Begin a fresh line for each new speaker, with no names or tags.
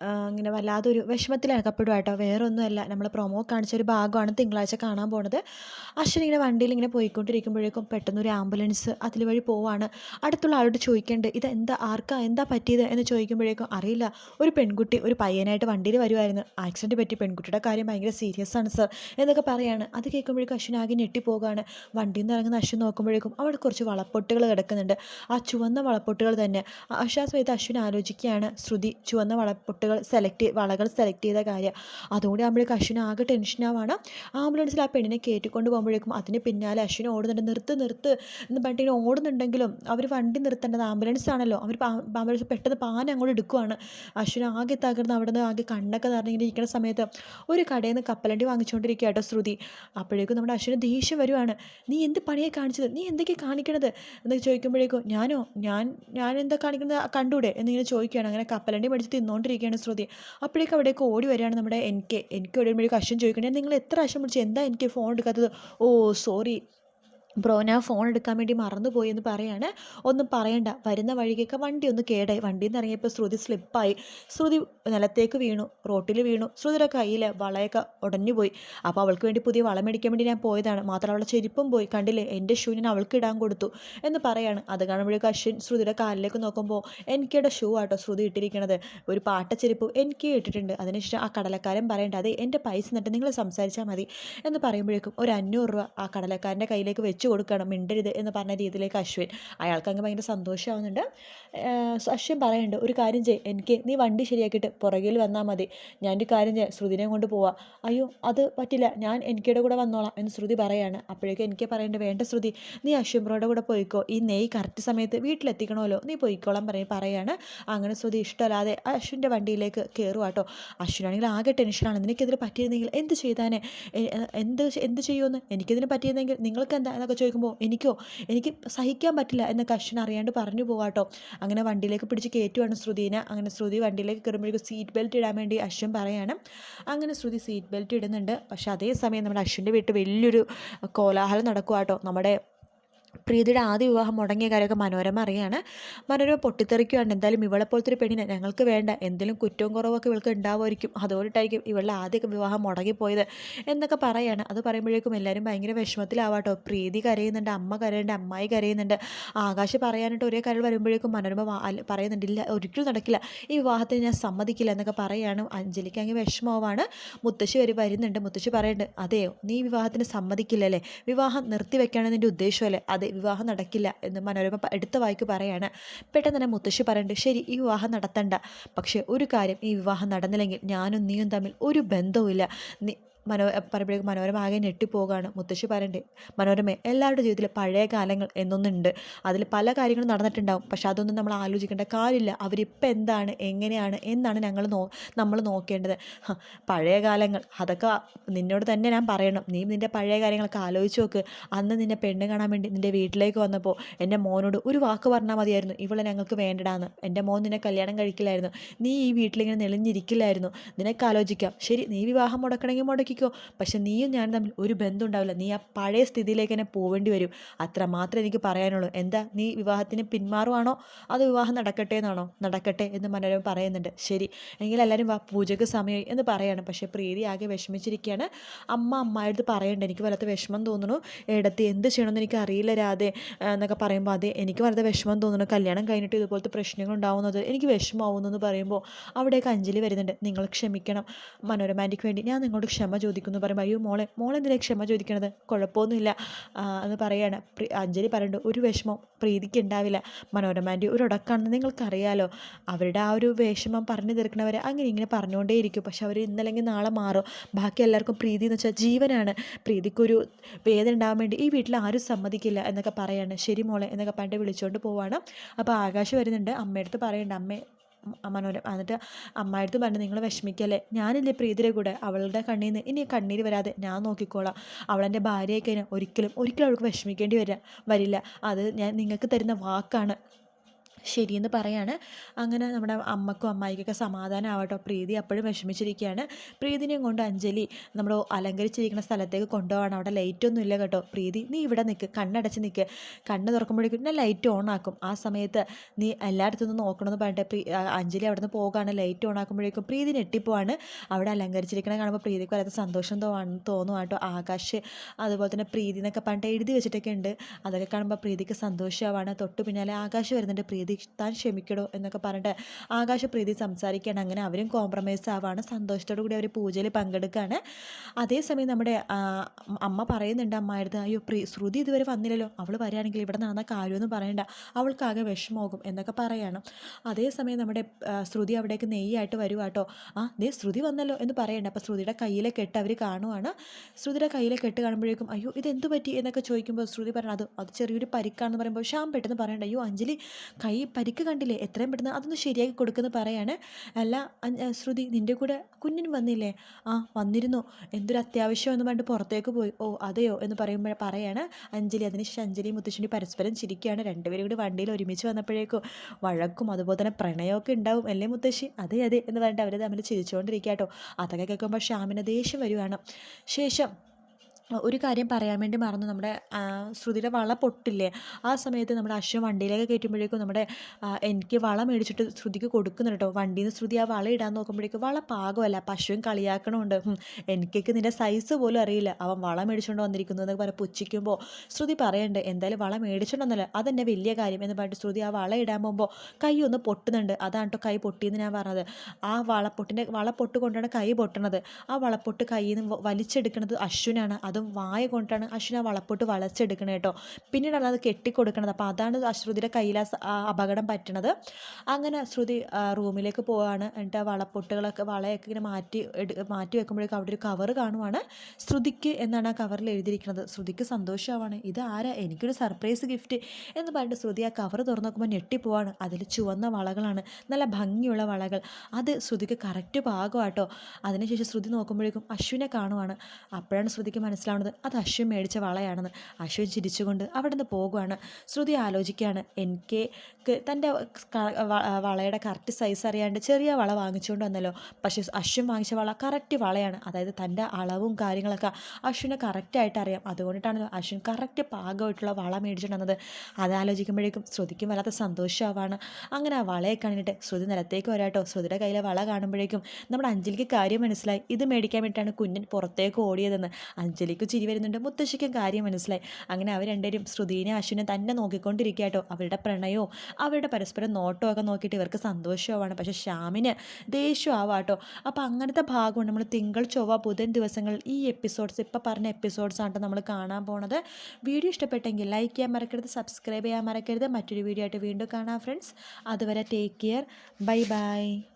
ഇങ്ങനെ വല്ലാതൊരു വിഷമത്തിലാണ് കപ്പിടും കേട്ടോ വേറൊന്നുമല്ല നമ്മൾ പ്രൊമോ കാണിച്ച ഒരു ഭാഗമാണ് തിങ്കളാഴ്ച കാണാൻ പോണത്. അശ്വിൻ ഇങ്ങനെ വണ്ടിയിൽ ഇങ്ങനെ പോയിക്കൊണ്ടിരിക്കുമ്പോഴേക്കും പെട്ടെന്ന് ഒരു ആംബുലൻസ് അതിൽ വഴി പോവാണ്. അടുത്തുള്ള ആളോട് ചോദിക്കേണ്ടത് ഇത് എന്താ ആർക്കാ എന്താ പറ്റിയത്? എന്ന് ചോദിക്കുമ്പോഴേക്കും അറിയില്ല ഒരു പെൺകുട്ടി ഒരു പയ്യനായിട്ട് വണ്ടിയിൽ വരുമായിരുന്നു ആക്സിഡന്റ് പറ്റി പെൺകുട്ടിയുടെ കാര്യം ഭയങ്കര സീരിയസ് ആണ് സർ എന്നൊക്കെ പറയാണ്. അത് കേൾക്കുമ്പോഴേക്കും അശ്വിൻ ആകെ ഞെട്ടിപ്പോകാണ്. വണ്ടിയിൽ നിന്ന് ഇറങ്ങുന്ന അശ്വിൻ നോക്കുമ്പോഴേക്കും അവിടെ കുറച്ച് വളപ്പൊട്ടുകൾ കിടക്കുന്നുണ്ട്. ആ ചുവന്ന വളപ്പൊട്ടുകൾ തന്നെ. പക്ഷേ ആ സമയത്ത് അശ്വിൻ ആലോചിക്കുകയാണ്. ശ്രുതി ചുവന്ന വളപ്പൊട്ടുകൾ സെലക്ട് വളകൾ സെലക്ട് ചെയ്ത കാര്യം. അതുകൊണ്ട് ആകുമ്പോഴേക്കും അശ്വിന് ആകെ ടെൻഷനാവാണ് ആംബുലൻസിൽ ആ പെണ്ണിനെ കയറ്റിക്കൊണ്ട് പോകുമ്പോഴേക്കും അതിന് പിന്നാലെ അശ്വിൻ ഓടുന്നുണ്ട്. നിർത്ത് നിർത്ത് എന്ന് പറഞ്ഞിട്ട് ഓടുന്നുണ്ടെങ്കിലും അവർ വണ്ടി നിർത്തേണ്ടത് ആംബുലൻസ് ആണല്ലോ. അവർ ആംബുലൻസ് പെട്ടെന്ന് പാന അങ്ങോട്ട് എടുക്കുവാണ്. അശ്വിൻ ആകെ തകർന്ന് അവിടെ നിന്ന് ആകെ കണ്ണൊക്കെ നിറഞ്ഞിങ്ങനെ ഇരിക്കുന്ന സമയത്ത് ഒരു കടയിൽ നിന്ന് കപ്പലണ്ടി വാങ്ങിച്ചുകൊണ്ടിരിക്കുക കേട്ടോ ശ്രുതി. അപ്പോഴേക്കും നമ്മുടെ അശ്വിന് ദേഷ്യം വരുവാണ്. നീ എന്ത് പണിയെ കാണിച്ചത്? നീ എന്തൊക്കെ കാണിക്കണത്? എന്ന് ചോദിക്കുമ്പോഴേക്കും ഞാനോ? ഞാൻ ഞാൻ എന്താ കാണിക്കുന്നത് കണ്ടൂടെ? എന്നിങ്ങനെ ചോദിക്കുകയാണ് അങ്ങനെ കപ്പലണ്ടി മേടിച്ച് തിന്നുകൊണ്ടിരിക്കുകയാണ് ശ്രുതി. അപ്പോഴേക്കും അവിടേക്ക് ഓടി വരികയാണ് നമ്മുടെ എൻ കെ. എനിക്ക് ഓടി വരുമ്പോഴേക്കും അശ്വിൻ ചോദിക്കണേ നിങ്ങൾ എത്ര അശ്വം വിളിച്ചു? എന്താ എനിക്ക് ഫോൺ എടുക്കാത്തത്? ഓ സോറി ബ്രോ ഞാൻ ഫോൺ എടുക്കാൻ വേണ്ടി മറന്നുപോയി എന്ന് പറയാണ്. ഒന്നും പറയണ്ട. വരുന്ന വഴിക്കൊക്കെ വണ്ടി ഒന്ന് കേടായി. വണ്ടിയിൽ നിന്ന് ഇറങ്ങിയപ്പോൾ ശ്രുതി സ്ലിപ്പായി. ശ്രുതി നിലത്തേക്ക് വീണു റോട്ടിൽ വീണു. ശ്രുതിയുടെ കയ്യിൽ വളയൊക്കെ ഉടഞ്ഞു പോയി അപ്പോൾ അവൾക്ക് വേണ്ടി പുതിയ വള മേടിക്കാൻ വേണ്ടി ഞാൻ പോയതാണ്. മാത്രം അവളുടെ ചെരുപ്പും പോയി. കണ്ടില്ലേ എന്റെ ഷൂ ഞാൻ അവൾക്ക് ഇടാൻ കൊടുത്തു എന്ന് പറയാണ്. അത് കാണുമ്പോഴേക്കും അശ്വിൻ ശ്രുതിയുടെ കാലിലേക്ക് നോക്കുമ്പോൾ എനിക്കിടെ ഷൂ ആട്ടോ ശ്രുതി ഇട്ടിരിക്കണത്. ഒരു പാട്ട ചെരുപ്പ് എനിക്ക് ഇട്ടിട്ടുണ്ട്. അതിനുശേഷം ആ കടലക്കാരൻ പറയേണ്ട. അതെ എന്റെ പൈസ എന്നിട്ട് നിങ്ങൾ സംസാരിച്ചാൽ മതി എന്ന് പറയുമ്പോഴേക്കും ഒരു അഞ്ഞൂറ് രൂപ ആ കടലക്കാരന്റെ കയ്യിലേക്ക് കൊടുക്കണം മിണ്ടരുത് എന്ന് പറഞ്ഞ രീതിയിലേക്ക് അശ്വിൻ അയാൾക്ക് അങ്ങ് ഭയങ്കര സന്തോഷമാവുന്നുണ്ട്. അശ്വിൻ പറയുന്നുണ്ട് ഒരു കാര്യം ചെയ്യ് എനിക്ക് നീ വണ്ടി ശരിയാക്കിയിട്ട് പുറകിൽ വന്നാൽ മതി. ഞാൻ ഒരു കാര്യം ചെയ്യാം ശ്രുതിനെ കൊണ്ട് പോവാം. അയ്യോ അത് പറ്റില്ല. ഞാൻ എനിക്കിടെ കൂടെ വന്നോളാം എന്ന് ശ്രുതി പറയാണ്. അപ്പോഴേക്കും എനിക്ക് പറയേണ്ടത് വേണ്ട ശ്രുതി നീ അശ്വിൻ ബ്രോയുടെ കൂടെ പോയിക്കോ. ഈ നെയ് കറക്റ്റ് സമയത്ത് വീട്ടിലെത്തിക്കണമല്ലോ. നീ പോയിക്കോളാം പറയും പറയാണ്. അങ്ങനെ ശ്രുതി ഇഷ്ടമല്ലാതെ അശ്വിന്റെ വണ്ടിയിലേക്ക് കയറുക കേട്ടോ അശ്വിനാണെങ്കിൽ ആകെ ടെൻഷനാണ്. നിനക്കെതിരെ പറ്റിയിരുന്നെങ്കിൽ എന്ത് ചെയ്താനേ? എന്ത് എന്ത് ചെയ്യുമെന്ന്? എനിക്കിതിന് പറ്റിയിരുന്നെങ്കിൽ നിങ്ങൾക്ക് എന്താ എന്നൊക്കെ ചോദിക്കുമ്പോൾ എനിക്കോ എനിക്ക് സഹിക്കാൻ പറ്റില്ല എന്നൊക്കെ അശ്വിൻ അറിയാണ്ട് പറഞ്ഞു പോവാട്ടോ അങ്ങനെ വണ്ടിയിലേക്ക് പിടിച്ച് കയറ്റുവാണ് ശ്രുതിനെ. അങ്ങനെ ശ്രുതി വണ്ടിയിലേക്ക് കയറുമ്പോഴേക്കും സീറ്റ് ബെൽറ്റ് ഇടാൻ വേണ്ടി അശ്വിൻ പറയാണ്. അങ്ങനെ ശ്രുതി സീറ്റ് ബെൽറ്റ് ഇടുന്നുണ്ട്. പക്ഷേ അതേസമയം നമ്മുടെ അശ്വിന്റെ വീട്ടിൽ വലിയൊരു കോലാഹലം നടക്കുക കേട്ടോ നമ്മുടെ പ്രീതിയുടെ ആദ്യ വിവാഹം മുടങ്ങിയ കാര്യമൊക്കെ മനോരമ അറിയാണ്. മനോരമ പൊട്ടിത്തെറിക്കുകയാണ് എന്തായാലും ഇവളെ പോലത്തെ ഒരു പെണ്ണിനെ ഞങ്ങൾക്ക് വേണ്ട. എന്തെങ്കിലും കുറ്റവും കുറവൊക്കെ ഇവൾക്ക് ഉണ്ടാവുമായിരിക്കും. അതുകൊണ്ടിട്ടായിരിക്കും ഇവളുടെ ആദ്യ വിവാഹം മുടങ്ങിപ്പോയത് എന്നൊക്കെ പറയാണ്. അത് പറയുമ്പോഴേക്കും എല്ലാവരും ഭയങ്കര വിഷമത്തിലാവാട്ടോ. പ്രീതി കരയുന്നുണ്ട് അമ്മ കരയുന്നുണ്ട് അമ്മായി കരയുന്നുണ്ട്. ആകാശ് പറയാനായിട്ട് ഒരേ കാര്യം വരുമ്പോഴേക്കും മനോരമ പറയുന്നുണ്ട് ഇല്ല ഒരിക്കലും നടക്കില്ല. ഈ വിവാഹത്തിന് ഞാൻ സമ്മതിക്കില്ല എന്നൊക്കെ പറയാണ്. അഞ്ജലിക്ക് അങ്ങ് വിഷമമാവാണ് മുത്തശ്ശി വരെ വരുന്നുണ്ട്. മുത്തശ്ശി പറയുന്നുണ്ട് അതെയോ നീ വിവാഹത്തിന് സമ്മതിക്കില്ലല്ലേ? വിവാഹം നിർത്തിവെക്കാണ് നിന്റെ ഉദ്ദേശമല്ലേ? അതെ വിവാഹം നടക്കില്ല എന്ന് മനോരമ എടുത്ത വായിക്ക് പറയാണ്. പെട്ടെന്ന് തന്നെ മുത്തശ്ശി പറയുന്നുണ്ട് ശരി ഈ വിവാഹം നടത്തണ്ട. പക്ഷേ ഒരു കാര്യം ഈ വിവാഹം നടന്നില്ലെങ്കിൽ ഞാനും നീയും തമ്മിൽ ഒരു ബന്ധവുമില്ല. നീ മനോ പറയുമ്പോഴേക്കും മനോരമ ആകെ ഞെട്ടിപ്പോകാണ് മുത്തശ്ശി പറയണ്ടേ മനോരമ എല്ലാവരുടെ ജീവിതത്തിൽ പഴയ കാലങ്ങൾ എന്നൊന്നുണ്ട്. അതിൽ പല കാര്യങ്ങളും നടന്നിട്ടുണ്ടാവും. പക്ഷെ അതൊന്നും നമ്മൾ ആലോചിക്കേണ്ട കാര്യമില്ല. അവരിപ്പോൾ എന്താണ് എങ്ങനെയാണ് എന്നാണ് ഞങ്ങൾ നോ നമ്മൾ നോക്കേണ്ടത്. പഴയ കാലങ്ങൾ അതൊക്കെ നിന്നോട് തന്നെ ഞാൻ പറയണം. നീ നിന്റെ പഴയ കാര്യങ്ങളൊക്കെ ആലോചിച്ച് നോക്ക്. അന്ന് നിന്നെ പെണ്ണ് കാണാൻ വേണ്ടി നിന്റെ വീട്ടിലേക്ക് വന്നപ്പോൾ എന്റെ മോനോട് ഒരു വാക്ക് പറഞ്ഞാൽ മതിയായിരുന്നു. ഇവളെ ഞങ്ങൾക്ക് വേണ്ടടാന്ന്. എന്റെ മോൻ നിന്നെ കല്യാണം കഴിക്കില്ലായിരുന്നു. നീ ഈ വീട്ടിലിങ്ങനെ നെളിഞ്ഞിരിക്കില്ലായിരുന്നു. നിനക്ക് ആലോചിക്കാം. ശരി നീ വിവാഹം മുടക്കണമെങ്കിൽ മുടക്കിക്കോ പക്ഷെ നീയും ഞാനും തമ്മിൽ ഒരു ബന്ധം ഉണ്ടാവില്ല നീ ആ പഴയ സ്ഥിതിയിലേക്ക് തന്നെ പോവേണ്ടി വരും. അത്ര മാത്രമേ എനിക്ക് പറയാനുള്ളൂ. എന്താ നീ വിവാഹത്തിന് പിന്മാറുവാണോ? അത് വിവാഹം നടക്കട്ടെ എന്നാണോ? നടക്കട്ടെ എന്ന് മനോരമ പറയുന്നുണ്ട്. ശരി. എങ്കിൽ എല്ലാവരും വാ പൂജക്ക് സമയമായി എന്ന് പറയാണ്. പക്ഷേ പ്രീതി ആകെ വിഷമിച്ചിരിക്കുകയാണ്. അമ്മ അമ്മായടുത്ത് പറയണ്ട എനിക്ക് വല്ലാത്ത വിഷമം തോന്നുന്നു. ഇടത്ത് എന്ത് ചെയ്യണമെന്ന് എനിക്ക് അറിയില്ല രാധെ എന്നൊക്കെ പറയുമ്പോൾ അതെ എനിക്ക് വല്ലാത്ത വിഷമം തോന്നുന്നു. കല്യാണം കഴിഞ്ഞിട്ട് ഇതുപോലത്തെ പ്രശ്നങ്ങൾ ഉണ്ടാവുന്നത് എനിക്ക് വിഷമമാവുന്നു എന്ന് പറയുമ്പോൾ അവിടേക്ക് അഞ്ജലി വരുന്നുണ്ട്. നിങ്ങൾ ക്ഷമിക്കണം. മനോരമാന്റിക്ക് വേണ്ടി ഞാൻ നിങ്ങളോട് ക്ഷമ ചോദിക്കുന്നു. പറയുമ്പോൾ അയ്യോ മോളെ മോളെന്തിനാ ക്ഷമ ചോദിക്കണത്? കുഴപ്പമൊന്നുമില്ല. എന്ന് പറയാണ്. അഞ്ജലി പറയുന്നുണ്ട് ഒരു വിഷമം പ്രീതിക്ക് ഉണ്ടാവില്ല മനോരമാന്റെ ഒരു ഉടക്കാണെന്ന് നിങ്ങൾക്കറിയാലോ. അവരുടെ ആ ഒരു വിഷമം പറഞ്ഞു തീർക്കണവരെ അങ്ങനെ ഇങ്ങനെ പറഞ്ഞുകൊണ്ടേയിരിക്കും. പക്ഷെ അവർ ഇന്നല്ലെങ്കിൽ നാളെ മാറും. ബാക്കി എല്ലാവർക്കും പ്രീതി എന്ന് വെച്ചാൽ ജീവനാണ്. പ്രീതിക്കൊരു വേദന ഉണ്ടാവാൻ വേണ്ടി ഈ വീട്ടിൽ ആരും സമ്മതിക്കില്ല എന്നൊക്കെ പറയാണ്. ശരി മോളെ എന്നൊക്കെ പണ്ട് വിളിച്ചുകൊണ്ട് പോവാണ്. അപ്പോൾ ആകാശ് വരുന്നുണ്ട്. അമ്മയടുത്ത് പറയുന്നുണ്ട് അമ്മേ ഉം, മനോരം എന്നിട്ട് അമ്മായിടത്ത് പറഞ്ഞു നിങ്ങൾ വിഷമിക്കല്ലേ. ഞാനില്ലേ പ്രീതിയുടെ കൂടെ. അവളുടെ കണ്ണിൽ ഇനി കണ്ണീര് വരാതെ ഞാൻ നോക്കിക്കോളാം. അവളെന്റെ ഭാര്യയൊക്കെ ഒരിക്കലും ഒരിക്കലും അവൾക്ക് വിഷമിക്കേണ്ടി വരില്ല. അത് ഞാൻ നിങ്ങൾക്ക് തരുന്ന വാക്കാണ്. ശരിയെന്ന് പറയാണ്. അങ്ങനെ നമ്മുടെ അമ്മക്കും അമ്മായിക്കൊക്കെ സമാധാനമാവട്ടോ പ്രീതി അപ്പോഴും വിഷമിച്ചിരിക്കുകയാണ് പ്രീതിനെയും കൊണ്ട് അഞ്ജലി നമ്മൾ അലങ്കരിച്ചിരിക്കുന്ന സ്ഥലത്തേക്ക് കൊണ്ടുപോകണം അവിടെ ലൈറ്റൊന്നും ഇല്ല കേട്ടോ. പ്രീതി നീ ഇവിടെ നിൽക്ക് കണ്ണടച്ച് നിൽക്ക് കണ്ണ് തുറക്കുമ്പോഴേക്കും ഞാൻ ലൈറ്റ് ഓൺ ആക്കും. ആ സമയത്ത് നീ എല്ലായിടത്തു നിന്ന് നോക്കണമെന്ന് പറഞ്ഞിട്ട് അഞ്ജലി അവിടെ നിന്ന് പോകുകയാണ് ലൈറ്റ് ഓൺ ആക്കുമ്പോഴേക്കും പ്രീതി ഞെട്ടിപ്പോവാണ്. അവിടെ അലങ്കരിച്ചിരിക്കണ കാണുമ്പോൾ പ്രീതിക്ക് വല്ലാത്ത സന്തോഷം തോന്നു തോന്നും കേട്ടോ. ആകാശ് അതുപോലെ തന്നെ പ്രീതി എന്നൊക്കെ പറഞ്ഞിട്ട് എഴുതി വെച്ചിട്ടൊക്കെ ഉണ്ട്. അതൊക്കെ കാണുമ്പോൾ പ്രീതിക്ക് സന്തോഷമാവാണ് തൊട്ട് പിന്നാലെ ആകാശ് വരുന്നുണ്ട്. പ്രീതി താൻ ക്ഷമിക്കടോ എന്നൊക്കെ പറഞ്ഞിട്ട് ആകാശപ്രീതി സംസാരിക്കുകയാണ്. അങ്ങനെ അവരും കോംപ്രമൈസ് ആവാണ്. സന്തോഷത്തോടു കൂടി അവർ പൂജയിൽ പങ്കെടുക്കുകയാണ് അതേസമയം നമ്മുടെ അമ്മ പറയുന്നുണ്ട് അമ്മായിരുന്ന് അയ്യോ പ്രീ ശ്രുതി ഇതുവരെ വന്നില്ലല്ലോ. അവൾ വരികയാണെങ്കിൽ ഇവിടെ നടന്ന കാര്യമൊന്നും പറയണ്ട. അവൾക്കാകെ വിഷമമാകും എന്നൊക്കെ പറയണം. അതേസമയം നമ്മുടെ ശ്രുതി അവിടേക്ക് നെയ്യായിട്ട് വരുവാട്ടോ ആ ദേ ശ്രുതി വന്നല്ലോ എന്ന് പറയണ്ട. അപ്പോൾ ശ്രുതിയുടെ കയ്യിലെ കെട്ട് അവർ കാണുവാണ്. ശ്രുതിയുടെ കയ്യിലെ കെട്ട് കാണുമ്പോഴേക്കും അയ്യോ ഇതെന്ത് പറ്റി? എന്നൊക്കെ ചോദിക്കുമ്പോൾ ശ്രുതി പറയണം അത് അത് ചെറിയൊരു പരിക്കാണെന്ന് പറയുമ്പോൾ ഷാം പെട്ടെന്ന് പറയണ്ട. അയ്യോ അഞ്ജലി കൈ പരിക്ക് കണ്ടില്ലേ? എത്രയും പെട്ടെന്ന് അതൊന്ന് ശരിയാക്കി കൊടുക്കുന്നു പറയാണ്. അല്ല ശ്രുതി നിന്റെ കൂടെ കുഞ്ഞിന് വന്നില്ലേ? ആ വന്നിരുന്നു. എന്തൊരു അത്യാവശ്യം എന്ന് പറഞ്ഞിട്ട് പുറത്തേക്ക് പോയി. ഓ അതെയോ എന്ന് പറയുമ്പോൾ പറയാണ്. അഞ്ജലി അതിനുശേഷം അഞ്ജലി മുത്തശ്ശിനി പരസ്പരം ചിരിക്കുകയാണ്. രണ്ടുപേരും കൂടി വണ്ടിയിൽ ഒരുമിച്ച് വന്നപ്പോഴേക്കും വഴക്കും അതുപോലെ തന്നെ പ്രണയമൊക്കെ ഉണ്ടാവും. അല്ലേ മുത്തശ്ശി? അതെ അതെ എന്ന് പറഞ്ഞിട്ട് അവർ തമ്മിൽ ചിരിച്ചുകൊണ്ടിരിക്കുക കേട്ടോ. അതൊക്കെ കേൾക്കുമ്പോൾ ശ്യാമിന് ദേഷ്യം വരുവാണ്. ശേഷം ഒരു കാര്യം പറയാൻ വേണ്ടി മറന്നു. നമ്മുടെ ശ്രുതിയുടെ വള പൊട്ടില്ലേ? ആ സമയത്ത് നമ്മുടെ അശ്വൻ വണ്ടിയിലേക്ക് കയറ്റുമ്പോഴേക്കും നമ്മുടെ എനിക്ക് വള മേടിച്ചിട്ട് ശ്രുതിക്ക് കൊടുക്കുന്നുണ്ട് കേട്ടോ. വണ്ടിയിൽ നിന്ന് ശ്രുതി ആ വള ഇടാൻ നോക്കുമ്പോഴേക്കും വള പാകമല്ല. അപ്പം അശ്വൻ കളിയാക്കണമുണ്ട്. എനിക്കൊക്കെ നിന്റെ സൈസ് പോലും അറിയില്ല. അവൻ വള മേടിച്ചുകൊണ്ട് വന്നിരിക്കുന്നു എന്നൊക്കെ പറഞ്ഞ് പുച്ഛിക്കുമ്പോൾ ശ്രുതി പറയണ്ട് എന്തായാലും വള മേടിച്ചിട്ടുണ്ടെന്നല്ല അതെന്നെ വലിയ കാര്യം എന്ന് പറഞ്ഞിട്ട് ശ്രുതി ആ വള ഇടാൻ പോകുമ്പോൾ കൈ ഒന്ന് പൊട്ടുന്നുണ്ട്. അതാണ് കേട്ടോ കൈ പൊട്ടിയെന്ന് ഞാൻ പറഞ്ഞത്. ആ വളപ്പൊട്ടിന്റെ വളപ്പൊട്ട് കൊണ്ടാണ് കൈ പൊട്ടണത്. ആ വളപ്പൊട്ട് കയ്യിൽ നിന്ന് വലിച്ചെടുക്കുന്നത് അശ്വനാണ്. അതും വായ കൊണ്ടാണ് അശ്വിന വളപ്പോട്ട് വളച്ചെടുക്കണത് കേട്ടോ പിന്നീടാണ് അത് കെട്ടിക്കൊടുക്കണത്. അപ്പോൾ അതാണ് ശ്രുതിയുടെ കയ്യിൽ അപകടം പറ്റണത്. അങ്ങനെ ശ്രുതി റൂമിലേക്ക് പോവാണ്. എന്നിട്ട് വളപ്പൊട്ടുകളൊക്കെ വളയൊക്കെ ഇങ്ങനെ മാറ്റി മാറ്റി വെക്കുമ്പോഴേക്കും അവിടെ ഒരു കവർ കാണുവാണ്. ശ്രുതിക്ക് എന്നാണ് ആ കവറിൽ എഴുതിയിരിക്കുന്നത് ശ്രുതിക്ക് സന്തോഷമാവാണ് ഇത് ആരാ? എനിക്കൊരു സർപ്രൈസ് ഗിഫ്റ്റ് എന്ന് പറഞ്ഞിട്ട് ശ്രുതി ആ കവർ തുറന്നു നോക്കുമ്പോൾ ഞെട്ടിപ്പോവാണ്. അതിൽ ചുവന്ന വളകളാണ്. നല്ല ഭംഗിയുള്ള വളകൾ. അത് ശ്രുതിക്ക് കറക്റ്റ് പാകമാട്ടോ അതിനുശേഷം ശ്രുതി നോക്കുമ്പോഴേക്കും അശ്വിനെ കാണുവാണ്. അപ്പോഴാണ് ശ്രുതിക്ക് മനസ്സിലാവുന്നത് അത് അശ്വൻ മേടിച്ച വളയാണെന്ന്. അശ്വൻ ചിരിച്ചുകൊണ്ട് അവിടെ നിന്ന് പോകുവാണ്. ശ്രുതി ആലോചിക്കുകയാണ്. തന്റെ ക- വ- വളയുടെ കറക്റ്റ് സൈസ് അറിയാണ്ട് ചെറിയ വള വാങ്ങിച്ചുകൊണ്ട് വന്നല്ലോ. പക്ഷേ അശ്വൻ വാങ്ങിച്ച വള കറക്റ്റ് വളയാണ്. അതായത് തന്റെ അളവും കാര്യങ്ങളൊക്കെ അശ്വിന് കറക്റ്റായിട്ട് അറിയാം. അതുകൊണ്ടിട്ടാണ് അശ്വിൻ കറക്റ്റ് പാകമായിട്ടുള്ള വള മേടിച്ചിട്ട് വന്നത്. അതാലോചിക്കുമ്പോഴേക്കും ശ്രുതിക്കും വല്ലാത്ത സന്തോഷമാവാണ്. അങ്ങനെ ആ വളയെ കണ്ടിട്ട് ശ്രുതി നിലത്തേക്ക് വരാട്ടോ ശ്രുതിയുടെ കയ്യിലെ വള കാണുമ്പോഴേക്കും നമ്മുടെ അഞ്ജലിക്ക് കാര്യം മനസ്സിലായി. ഇത് മേടിക്കാൻ വേണ്ടിയിട്ടാണ് കുഞ്ഞൻ പുറത്തേക്ക് ഓടിയതെന്ന് അഞ്ജലിക്ക് ചിരി വരുന്നുണ്ട്. മുത്തശ്ശിക്കും കാര്യം മനസ്സിലായി. അങ്ങനെ അവർ രണ്ടുപേരും ശ്രുതിനെ അശ്വിനെ തന്നെ നോക്കിക്കൊണ്ടിരിക്കുക കേട്ടോ അവരുടെ പ്രണയവും അവരുടെ പരസ്പരം നോട്ടവും ഒക്കെ നോക്കിയിട്ട് ഇവർക്ക് സന്തോഷമാവാണ് പക്ഷേ ശ്യാമിന് ദേഷ്യം ആവാട്ടോ അപ്പോൾ അങ്ങനത്തെ ഭാഗമാണ് നമ്മൾ തിങ്കൾ ചൊവ്വ ബുധൻ ദിവസങ്ങളിൽ ഈ എപ്പിസോഡ്സ് ഇപ്പോൾ പറഞ്ഞ എപ്പിസോഡ്സ് ആണ് നമ്മൾ കാണാൻ പോണത്. വീഡിയോ ഇഷ്ടപ്പെട്ടെങ്കിൽ ലൈക്ക് ചെയ്യാൻ മറക്കരുത് സബ്സ്ക്രൈബ് ചെയ്യാൻ മറക്കരുത്. മറ്റൊരു വീഡിയോ ആയിട്ട് വീണ്ടും കാണാം ഫ്രണ്ട്സ് അതുവരെ ടേക്ക് കെയർ ബൈ ബൈ